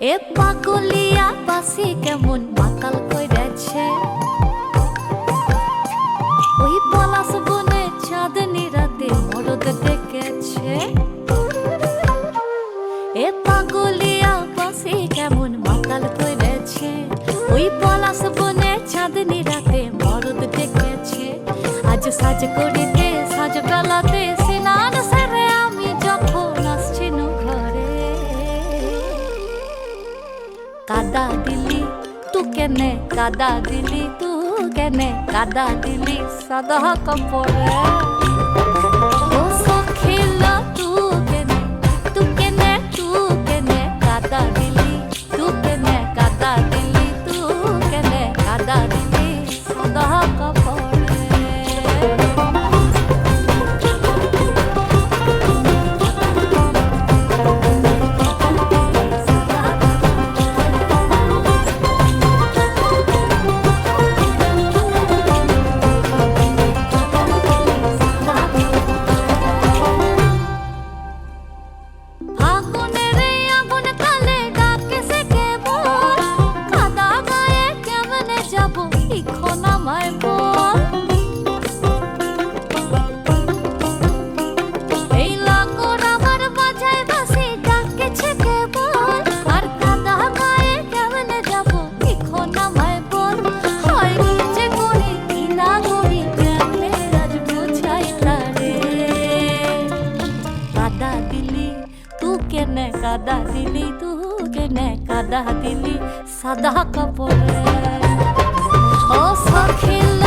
এ পাগলিয়া পাশি কেমন মাতাল কইরেছে? ওই পলাশ বনে চাঁদনি রাতে মরদ ডেকেছে। এ পাগলিয়া পাশি কেমন মাতাল কইরেছে? ওই পলাশ বনে চাঁদনি রাতে মরদ ডেকেছে। আজ সাজ করিতে সাজ বেলাতে কাদা দিলি তু কেনে কাদা দিলি তু কেনে কাদা দিলি সাদা কাপড়ে ও কাদা দিলি তু কেনে কাদা দিলি তু কেনে কাদা দিলি সাদা কাপড়ে ও সাদা